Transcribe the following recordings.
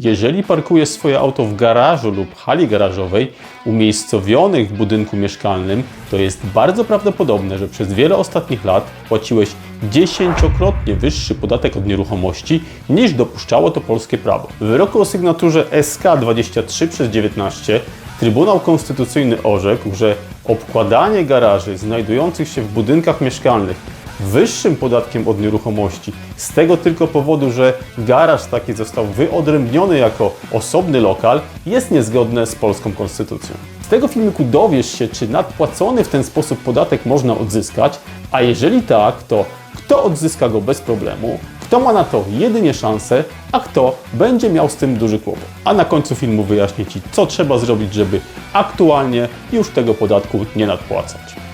Jeżeli parkujesz swoje auto w garażu lub hali garażowej umiejscowionych w budynku mieszkalnym, to jest bardzo prawdopodobne, że przez wiele ostatnich lat płaciłeś dziesięciokrotnie wyższy podatek od nieruchomości niż dopuszczało to polskie prawo. W wyroku o sygnaturze SK 23 przez 19 Trybunał Konstytucyjny orzekł, że obkładanie garaży znajdujących się w budynkach mieszkalnych wyższym podatkiem od nieruchomości z tego tylko powodu, że garaż taki został wyodrębniony jako osobny lokal, jest niezgodne z polską konstytucją. Z tego filmiku dowiesz się, czy nadpłacony w ten sposób podatek można odzyskać, a jeżeli tak, to kto odzyska go bez problemu, kto ma na to jedynie szansę, a kto będzie miał z tym duży kłopot. A na końcu filmu wyjaśnię Ci, co trzeba zrobić, żeby aktualnie już tego podatku nie nadpłacać.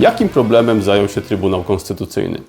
Jakim problemem zajął się Trybunał Konstytucyjny?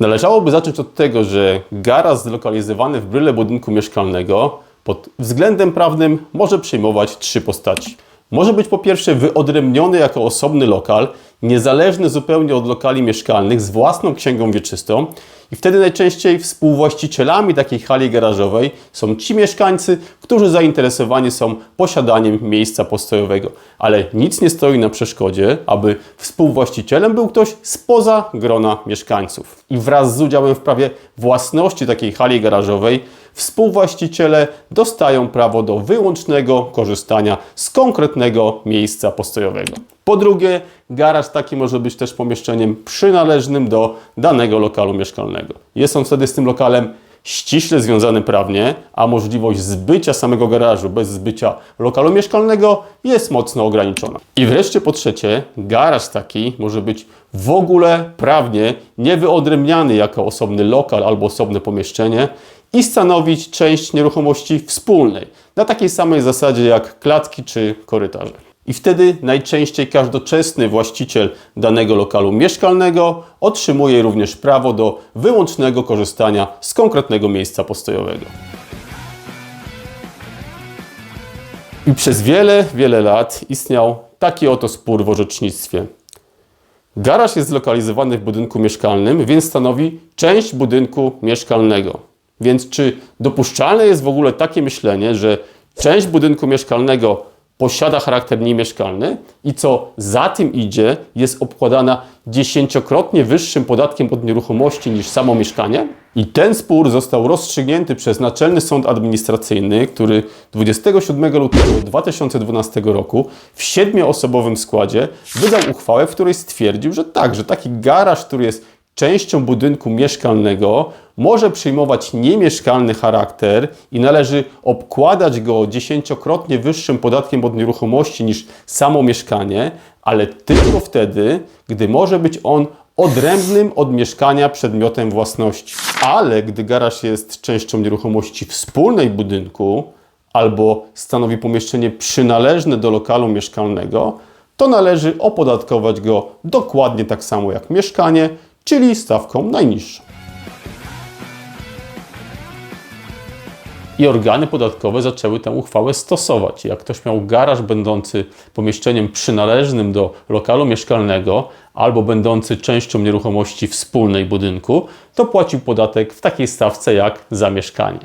Należałoby zacząć od tego, że garaż zlokalizowany w bryle budynku mieszkalnego pod względem prawnym może przyjmować trzy postaci. Może być po pierwsze wyodrębniony jako osobny lokal, niezależny zupełnie od lokali mieszkalnych, z własną księgą wieczystą i wtedy najczęściej współwłaścicielami takiej hali garażowej są ci mieszkańcy, którzy zainteresowani są posiadaniem miejsca postojowego. Ale nic nie stoi na przeszkodzie, aby współwłaścicielem był ktoś spoza grona mieszkańców. I wraz z udziałem w prawie własności takiej hali garażowej współwłaściciele dostają prawo do wyłącznego korzystania z konkretnego miejsca postojowego. Po drugie, garaż taki może być też pomieszczeniem przynależnym do danego lokalu mieszkalnego. Jest on wtedy z tym lokalem ściśle związany prawnie, a możliwość zbycia samego garażu bez zbycia lokalu mieszkalnego jest mocno ograniczona. I wreszcie po trzecie, garaż taki może być w ogóle prawnie niewyodrębniany jako osobny lokal albo osobne pomieszczenie i stanowić część nieruchomości wspólnej, na takiej samej zasadzie jak klatki czy korytarze. I wtedy najczęściej każdoczesny właściciel danego lokalu mieszkalnego otrzymuje również prawo do wyłącznego korzystania z konkretnego miejsca postojowego. I przez wiele, wiele lat istniał taki oto spór w orzecznictwie. Garaż jest zlokalizowany w budynku mieszkalnym, więc stanowi część budynku mieszkalnego. Więc czy dopuszczalne jest w ogóle takie myślenie, że część budynku mieszkalnego posiada charakter niemieszkalny i co za tym idzie, jest obkładana dziesięciokrotnie wyższym podatkiem od nieruchomości niż samo mieszkanie? I ten spór został rozstrzygnięty przez Naczelny Sąd Administracyjny, który 27 lutego 2012 roku w siedmioosobowym składzie wydał uchwałę, w której stwierdził, że tak, że taki garaż, który jest częścią budynku mieszkalnego może przyjmować niemieszkalny charakter i należy obkładać go dziesięciokrotnie wyższym podatkiem od nieruchomości niż samo mieszkanie, ale tylko wtedy, gdy może być on odrębnym od mieszkania przedmiotem własności. Ale gdy garaż jest częścią nieruchomości wspólnej budynku albo stanowi pomieszczenie przynależne do lokalu mieszkalnego, to należy opodatkować go dokładnie tak samo jak mieszkanie, czyli stawką najniższą. I organy podatkowe zaczęły tę uchwałę stosować. Jak ktoś miał garaż będący pomieszczeniem przynależnym do lokalu mieszkalnego albo będący częścią nieruchomości wspólnej budynku, to płacił podatek w takiej stawce jak za mieszkanie.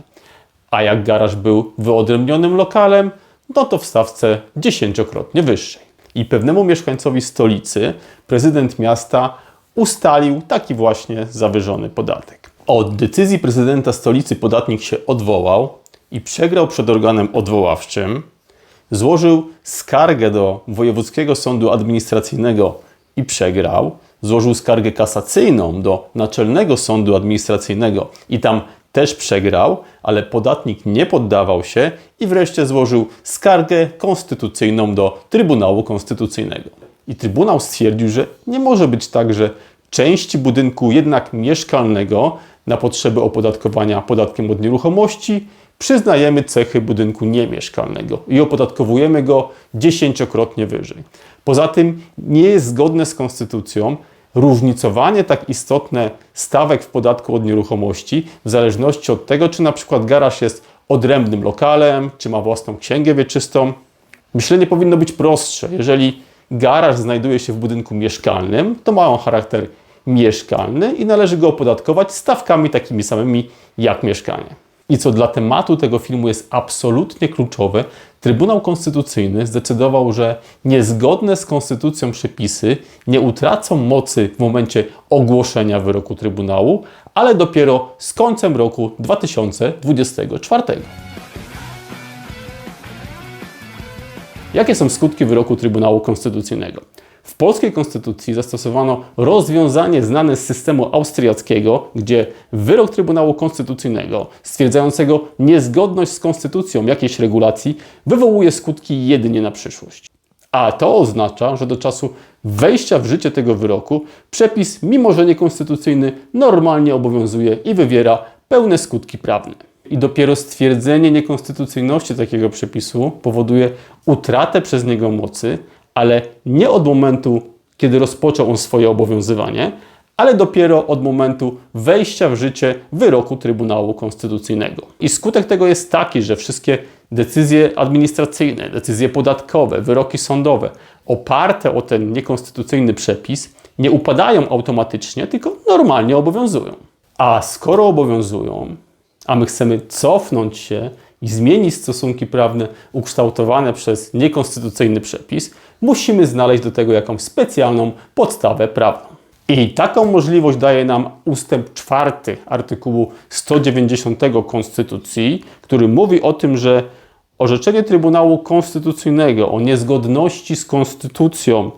A jak garaż był wyodrębnionym lokalem, no to w stawce dziesięciokrotnie wyższej. I pewnemu mieszkańcowi stolicy prezydent miasta ustalił taki właśnie zawyżony podatek. Od decyzji prezydenta stolicy podatnik się odwołał i przegrał przed organem odwoławczym, złożył skargę do Wojewódzkiego Sądu Administracyjnego i przegrał, złożył skargę kasacyjną do Naczelnego Sądu Administracyjnego i tam też przegrał, ale podatnik nie poddawał się i wreszcie złożył skargę konstytucyjną do Trybunału Konstytucyjnego. I Trybunał stwierdził, że nie może być tak, że części budynku jednak mieszkalnego na potrzeby opodatkowania podatkiem od nieruchomości przyznajemy cechy budynku niemieszkalnego i opodatkowujemy go dziesięciokrotnie wyżej. Poza tym nie jest zgodne z konstytucją różnicowanie tak istotne stawek w podatku od nieruchomości w zależności od tego, czy na przykład garaż jest odrębnym lokalem, czy ma własną księgę wieczystą. Myślenie powinno być prostsze. Jeżeli garaż znajduje się w budynku mieszkalnym, to ma on charakter mieszkalny i należy go opodatkować stawkami takimi samymi jak mieszkanie. I co dla tematu tego filmu jest absolutnie kluczowe, Trybunał Konstytucyjny zdecydował, że niezgodne z konstytucją przepisy nie utracą mocy w momencie ogłoszenia wyroku Trybunału, ale dopiero z końcem roku 2024. Jakie są skutki wyroku Trybunału Konstytucyjnego? W polskiej konstytucji zastosowano rozwiązanie znane z systemu austriackiego, gdzie wyrok Trybunału Konstytucyjnego stwierdzającego niezgodność z konstytucją jakiejś regulacji wywołuje skutki jedynie na przyszłość. A to oznacza, że do czasu wejścia w życie tego wyroku przepis, mimo że niekonstytucyjny, normalnie obowiązuje i wywiera pełne skutki prawne. I dopiero stwierdzenie niekonstytucyjności takiego przepisu powoduje utratę przez niego mocy, ale nie od momentu, kiedy rozpoczął on swoje obowiązywanie, ale dopiero od momentu wejścia w życie wyroku Trybunału Konstytucyjnego. I skutek tego jest taki, że wszystkie decyzje administracyjne, decyzje podatkowe, wyroki sądowe oparte o ten niekonstytucyjny przepis nie upadają automatycznie, tylko normalnie obowiązują. A skoro obowiązują, a my chcemy cofnąć się i zmienić stosunki prawne ukształtowane przez niekonstytucyjny przepis, musimy znaleźć do tego jakąś specjalną podstawę prawną. I taką możliwość daje nam ustęp czwarty artykułu 190 Konstytucji, który mówi o tym, że orzeczenie Trybunału Konstytucyjnego o niezgodności z konstytucją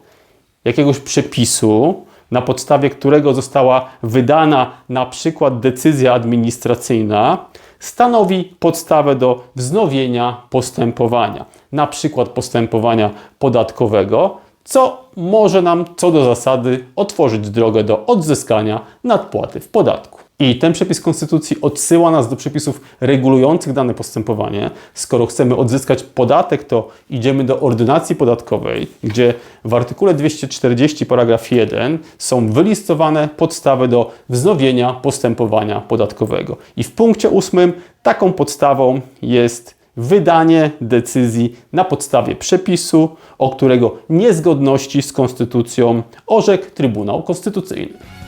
jakiegoś przepisu, na podstawie którego została wydana na przykład decyzja administracyjna, stanowi podstawę do wznowienia postępowania, na przykład postępowania podatkowego, co może nam co do zasady otworzyć drogę do odzyskania nadpłaty w podatku. I ten przepis Konstytucji odsyła nas do przepisów regulujących dane postępowanie. Skoro chcemy odzyskać podatek, to idziemy do ordynacji podatkowej, gdzie w artykule 240 paragraf 1 są wylistowane podstawy do wznowienia postępowania podatkowego. I w punkcie 8 taką podstawą jest wydanie decyzji na podstawie przepisu, o którego niezgodności z konstytucją orzekł Trybunał Konstytucyjny.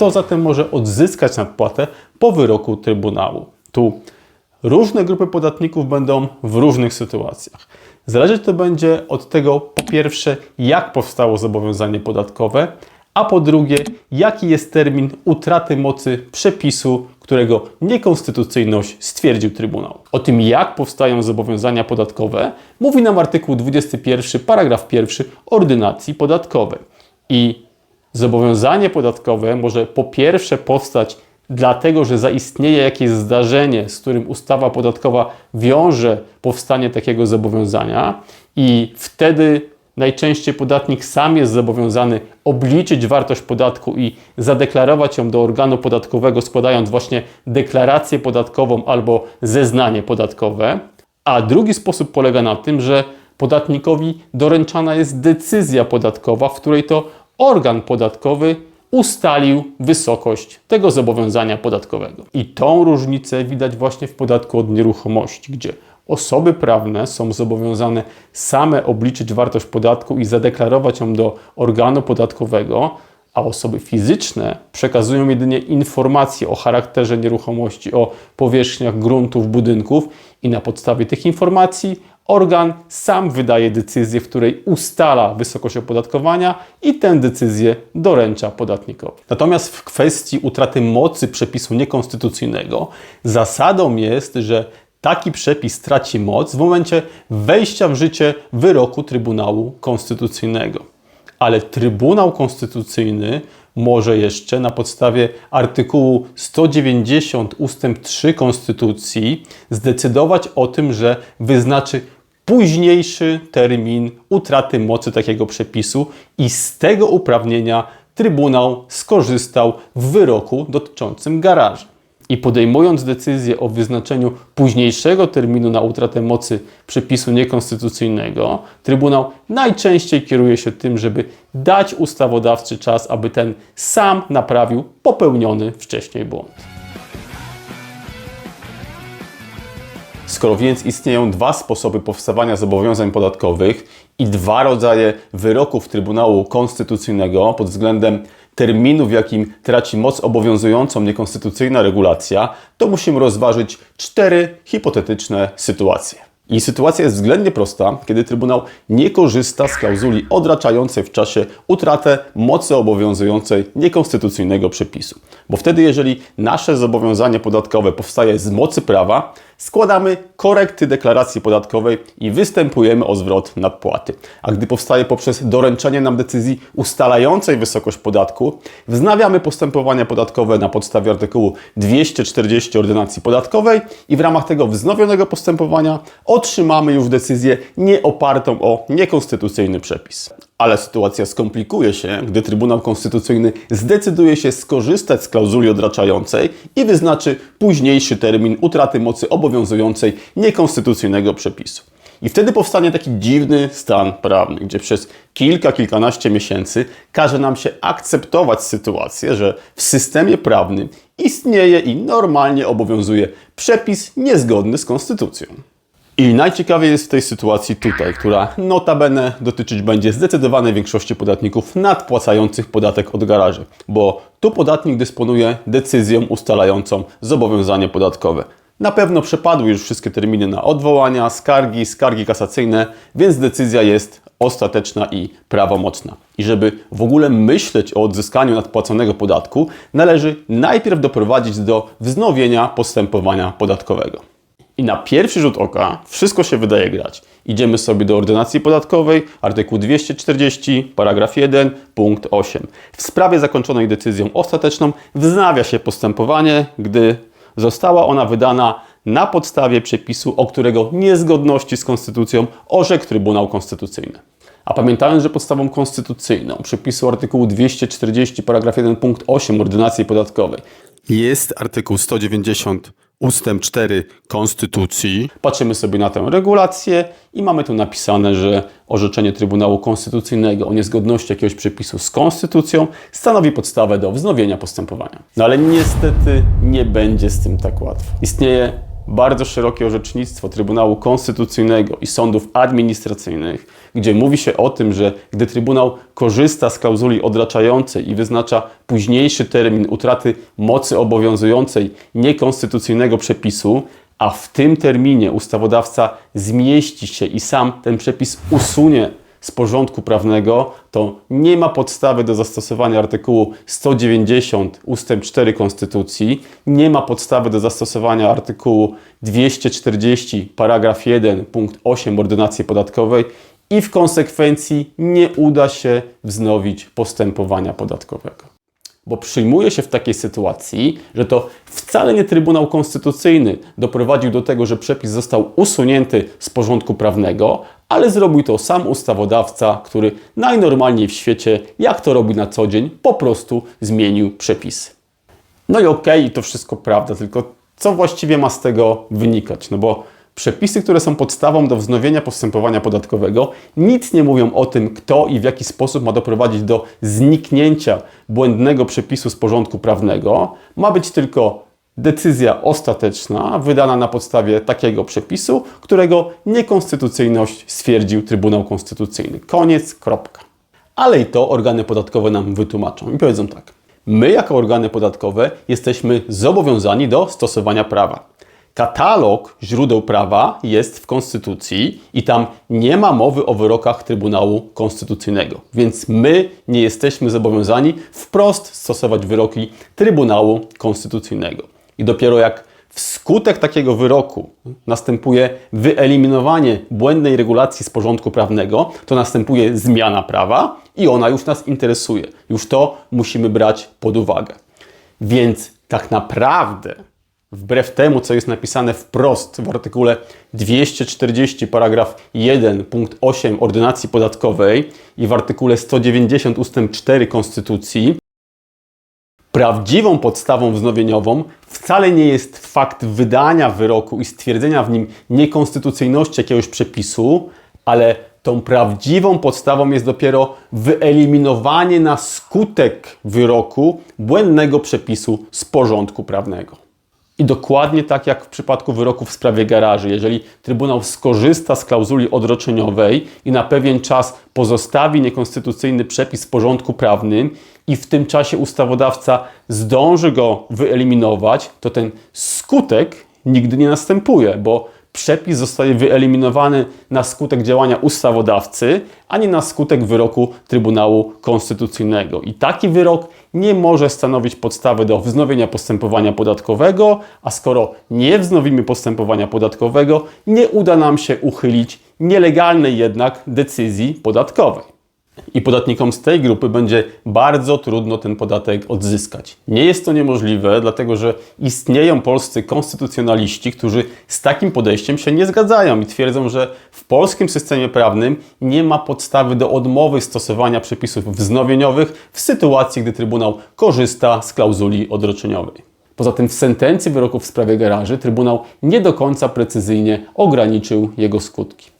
Kto zatem może odzyskać nadpłatę po wyroku Trybunału? Tu różne grupy podatników będą w różnych sytuacjach. Zależeć to będzie od tego, po pierwsze, jak powstało zobowiązanie podatkowe, a po drugie, jaki jest termin utraty mocy przepisu, którego niekonstytucyjność stwierdził Trybunał. O tym, jak powstają zobowiązania podatkowe, mówi nam artykuł 21, paragraf 1 ordynacji podatkowej. I zobowiązanie podatkowe może po pierwsze powstać dlatego, że zaistnieje jakieś zdarzenie, z którym ustawa podatkowa wiąże powstanie takiego zobowiązania i wtedy najczęściej podatnik sam jest zobowiązany obliczyć wartość podatku i zadeklarować ją do organu podatkowego, składając właśnie deklarację podatkową albo zeznanie podatkowe. A drugi sposób polega na tym, że podatnikowi doręczana jest decyzja podatkowa, w której to organ podatkowy ustalił wysokość tego zobowiązania podatkowego. I tą różnicę widać właśnie w podatku od nieruchomości, gdzie osoby prawne są zobowiązane same obliczyć wartość podatku i zadeklarować ją do organu podatkowego, a osoby fizyczne przekazują jedynie informacje o charakterze nieruchomości, o powierzchniach gruntów, budynków i na podstawie tych informacji organ sam wydaje decyzję, w której ustala wysokość opodatkowania i tę decyzję doręcza podatnikowi. Natomiast w kwestii utraty mocy przepisu niekonstytucyjnego zasadą jest, że taki przepis traci moc w momencie wejścia w życie wyroku Trybunału Konstytucyjnego. Ale Trybunał Konstytucyjny może jeszcze na podstawie artykułu 190 ustęp 3 Konstytucji zdecydować o tym, że wyznaczy późniejszy termin utraty mocy takiego przepisu i z tego uprawnienia Trybunał skorzystał w wyroku dotyczącym garaży. I podejmując decyzję o wyznaczeniu późniejszego terminu na utratę mocy przepisu niekonstytucyjnego, Trybunał najczęściej kieruje się tym, żeby dać ustawodawcy czas, aby ten sam naprawił popełniony wcześniej błąd. Skoro więc istnieją dwa sposoby powstawania zobowiązań podatkowych i dwa rodzaje wyroków Trybunału Konstytucyjnego pod względem terminu, w jakim traci moc obowiązującą niekonstytucyjna regulacja, to musimy rozważyć cztery hipotetyczne sytuacje. I sytuacja jest względnie prosta, kiedy Trybunał nie korzysta z klauzuli odraczającej w czasie utratę mocy obowiązującej niekonstytucyjnego przepisu. Bo wtedy, jeżeli nasze zobowiązanie podatkowe powstaje z mocy prawa, składamy korekty deklaracji podatkowej i występujemy o zwrot nadpłaty. A gdy powstaje poprzez doręczenie nam decyzji ustalającej wysokość podatku, wznawiamy postępowania podatkowe na podstawie artykułu 240 Ordynacji Podatkowej i w ramach tego wznowionego postępowania otrzymamy już decyzję nieopartą o niekonstytucyjny przepis. Ale sytuacja skomplikuje się, gdy Trybunał Konstytucyjny zdecyduje się skorzystać z klauzuli odraczającej i wyznaczy późniejszy termin utraty mocy obowiązującej niekonstytucyjnego przepisu. I wtedy powstanie taki dziwny stan prawny, gdzie przez kilka, kilkanaście miesięcy każe nam się akceptować sytuację, że w systemie prawnym istnieje i normalnie obowiązuje przepis niezgodny z konstytucją. I najciekawiej jest w tej sytuacji tutaj, która notabene dotyczyć będzie zdecydowanej większości podatników nadpłacających podatek od garaży, bo tu podatnik dysponuje decyzją ustalającą zobowiązanie podatkowe. Na pewno przepadły już wszystkie terminy na odwołania, skargi, skargi kasacyjne, więc decyzja jest ostateczna i prawomocna. I żeby w ogóle myśleć o odzyskaniu nadpłaconego podatku, należy najpierw doprowadzić do wznowienia postępowania podatkowego. I na pierwszy rzut oka wszystko się wydaje grać. Idziemy sobie do ordynacji podatkowej, artykuł 240, paragraf 1, punkt 8. W sprawie zakończonej decyzją ostateczną wznawia się postępowanie, gdy została ona wydana na podstawie przepisu, o którego niezgodności z konstytucją orzekł Trybunał Konstytucyjny. A pamiętając, że podstawą konstytucyjną przepisu artykułu 240 paragraf 1 punkt 8 ordynacji podatkowej jest artykuł 190 ustęp 4 Konstytucji. Patrzymy sobie na tę regulację i mamy tu napisane, że orzeczenie Trybunału Konstytucyjnego o niezgodności jakiegoś przepisu z Konstytucją stanowi podstawę do wznowienia postępowania. No ale niestety nie będzie z tym tak łatwo. Istnieje bardzo szerokie orzecznictwo Trybunału Konstytucyjnego i sądów administracyjnych, gdzie mówi się o tym, że gdy Trybunał korzysta z klauzuli odraczającej i wyznacza późniejszy termin utraty mocy obowiązującej niekonstytucyjnego przepisu, a w tym terminie ustawodawca zmieści się i sam ten przepis usunie z porządku prawnego, to nie ma podstawy do zastosowania artykułu 190 ust. 4 Konstytucji, nie ma podstawy do zastosowania artykułu 240 paragraf 1 punkt 8 Ordynacji Podatkowej i w konsekwencji nie uda się wznowić postępowania podatkowego bo przyjmuje się w takiej sytuacji, że to wcale nie Trybunał Konstytucyjny doprowadził do tego, że przepis został usunięty z porządku prawnego, ale zrobił to sam ustawodawca, który najnormalniej w świecie, jak to robi na co dzień, po prostu zmienił przepisy. No i okej, okay, to wszystko prawda, tylko co właściwie ma z tego wynikać? No bo Przepisy, które są podstawą do wznowienia postępowania podatkowego, nic nie mówią o tym, kto i w jaki sposób ma doprowadzić do zniknięcia błędnego przepisu z porządku prawnego. Ma być tylko decyzja ostateczna, wydana na podstawie takiego przepisu, którego niekonstytucyjność stwierdził Trybunał Konstytucyjny. Koniec, kropka. Ale i to organy podatkowe nam wytłumaczą i powiedzą tak. My, jako organy podatkowe, jesteśmy zobowiązani do stosowania prawa. Katalog źródeł prawa jest w Konstytucji i tam nie ma mowy o wyrokach Trybunału Konstytucyjnego. Więc my nie jesteśmy zobowiązani wprost stosować wyroki Trybunału Konstytucyjnego. I dopiero jak wskutek takiego wyroku następuje wyeliminowanie błędnej regulacji z porządku prawnego, to następuje zmiana prawa i ona już nas interesuje. Już to musimy brać pod uwagę. Więc tak naprawdę wbrew temu, co jest napisane wprost w artykule 240 paragraf 1 punkt 8 ordynacji podatkowej i w artykule 190 ustęp 4 Konstytucji, prawdziwą podstawą wznowieniową wcale nie jest fakt wydania wyroku i stwierdzenia w nim niekonstytucyjności jakiegoś przepisu, ale tą prawdziwą podstawą jest dopiero wyeliminowanie na skutek wyroku błędnego przepisu z porządku prawnego. I dokładnie tak jak w przypadku wyroku w sprawie garaży, jeżeli Trybunał skorzysta z klauzuli odroczeniowej i na pewien czas pozostawi niekonstytucyjny przepis w porządku prawnym i w tym czasie ustawodawca zdąży go wyeliminować, to ten skutek nigdy nie następuje, bo przepis zostaje wyeliminowany na skutek działania ustawodawcy, a nie na skutek wyroku Trybunału Konstytucyjnego. I taki wyrok nie może stanowić podstawy do wznowienia postępowania podatkowego, a skoro nie wznowimy postępowania podatkowego, nie uda nam się uchylić nielegalnej jednak decyzji podatkowej. I podatnikom z tej grupy będzie bardzo trudno ten podatek odzyskać. Nie jest to niemożliwe, dlatego że istnieją polscy konstytucjonaliści, którzy z takim podejściem się nie zgadzają i twierdzą, że w polskim systemie prawnym nie ma podstawy do odmowy stosowania przepisów wznowieniowych w sytuacji, gdy Trybunał korzysta z klauzuli odroczeniowej. Poza tym w sentencji wyroku w sprawie garaży Trybunał nie do końca precyzyjnie ograniczył jego skutki.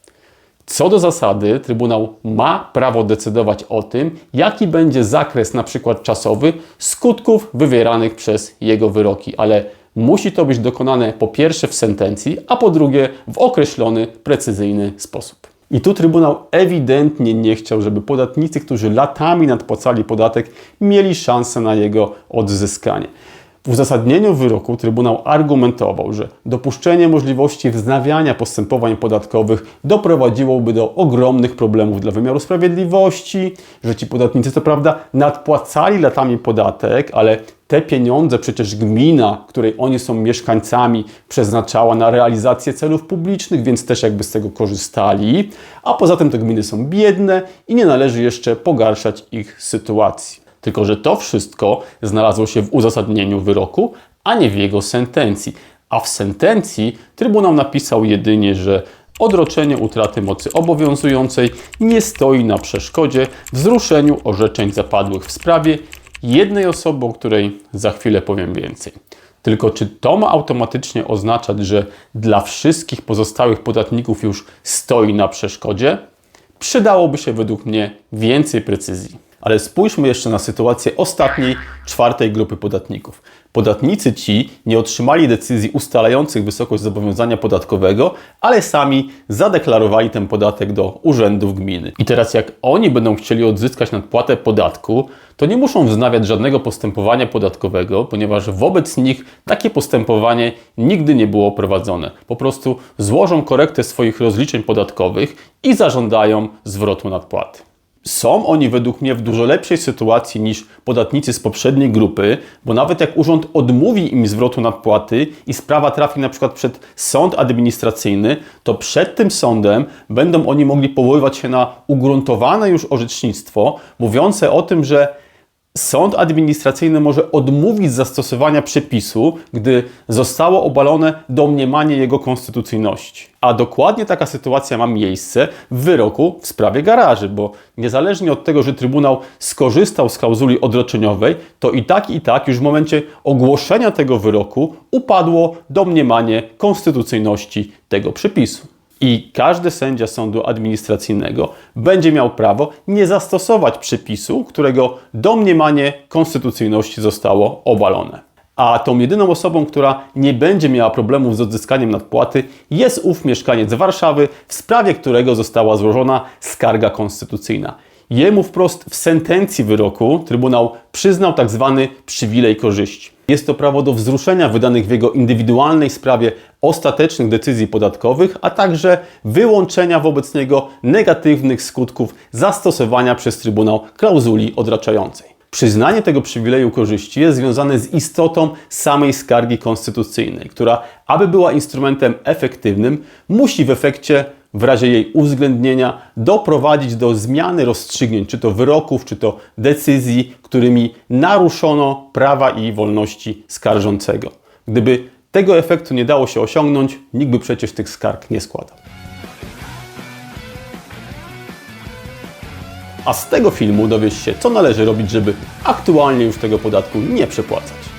Co do zasady, Trybunał ma prawo decydować o tym, jaki będzie zakres, na przykład czasowy, skutków wywieranych przez jego wyroki, ale musi to być dokonane po pierwsze w sentencji, a po drugie w określony, precyzyjny sposób. I tu Trybunał ewidentnie nie chciał, żeby podatnicy, którzy latami nadpłacali podatek, mieli szansę na jego odzyskanie. W uzasadnieniu wyroku Trybunał argumentował, że dopuszczenie możliwości wznawiania postępowań podatkowych doprowadziłoby do ogromnych problemów dla wymiaru sprawiedliwości, że ci podatnicy, co prawda, nadpłacali latami podatek, ale te pieniądze przecież gmina, której oni są mieszkańcami, przeznaczała na realizację celów publicznych, więc też jakby z tego korzystali. A poza tym te gminy są biedne i nie należy jeszcze pogarszać ich sytuacji. Tylko, że to wszystko znalazło się w uzasadnieniu wyroku, a nie w jego sentencji. A w sentencji Trybunał napisał jedynie, że odroczenie utraty mocy obowiązującej nie stoi na przeszkodzie wzruszeniu orzeczeń zapadłych w sprawie jednej osoby, o której za chwilę powiem więcej. Tylko czy to ma automatycznie oznaczać, że dla wszystkich pozostałych podatników już stoi na przeszkodzie? Przydałoby się według mnie więcej precyzji. Ale spójrzmy jeszcze na sytuację ostatniej, czwartej grupy podatników. Podatnicy ci nie otrzymali decyzji ustalających wysokość zobowiązania podatkowego, ale sami zadeklarowali ten podatek do urzędów gminy. I teraz, jak oni będą chcieli odzyskać nadpłatę podatku, to nie muszą wznawiać żadnego postępowania podatkowego, ponieważ wobec nich takie postępowanie nigdy nie było prowadzone. Po prostu złożą korektę swoich rozliczeń podatkowych i zażądają zwrotu nadpłaty. Są oni według mnie w dużo lepszej sytuacji niż podatnicy z poprzedniej grupy, bo nawet jak urząd odmówi im zwrotu nadpłaty i sprawa trafi na przykład przed sąd administracyjny, to przed tym sądem będą oni mogli powoływać się na ugruntowane już orzecznictwo mówiące o tym, że Sąd administracyjny może odmówić zastosowania przepisu, gdy zostało obalone domniemanie jego konstytucyjności. A dokładnie taka sytuacja ma miejsce w wyroku w sprawie garaży, bo niezależnie od tego, że Trybunał skorzystał z klauzuli odroczeniowej, to i tak, i tak już w momencie ogłoszenia tego wyroku upadło domniemanie konstytucyjności tego przepisu. I każdy sędzia sądu administracyjnego będzie miał prawo nie zastosować przepisu, którego domniemanie konstytucyjności zostało obalone. A tą jedyną osobą, która nie będzie miała problemów z odzyskaniem nadpłaty, jest ów mieszkaniec Warszawy, w sprawie którego została złożona skarga konstytucyjna. Jemu wprost w sentencji wyroku Trybunał przyznał. Tak przywilej korzyści. Jest to prawo do wzruszenia wydanych w jego indywidualnej sprawie ostatecznych decyzji podatkowych, a także wyłączenia wobec niego negatywnych skutków zastosowania przez Trybunał klauzuli odraczającej. Przyznanie tego przywileju korzyści jest związane z istotą samej skargi konstytucyjnej, która, aby była instrumentem efektywnym, musi w efekcie w razie jej uwzględnienia doprowadzić do zmiany rozstrzygnięć, czy to wyroków, czy to decyzji, którymi naruszono prawa i wolności skarżącego. Gdyby tego efektu nie dało się osiągnąć, nikt by przecież tych skarg nie składał. A z tego filmu dowiesz się, co należy robić, żeby aktualnie już tego podatku nie przepłacać.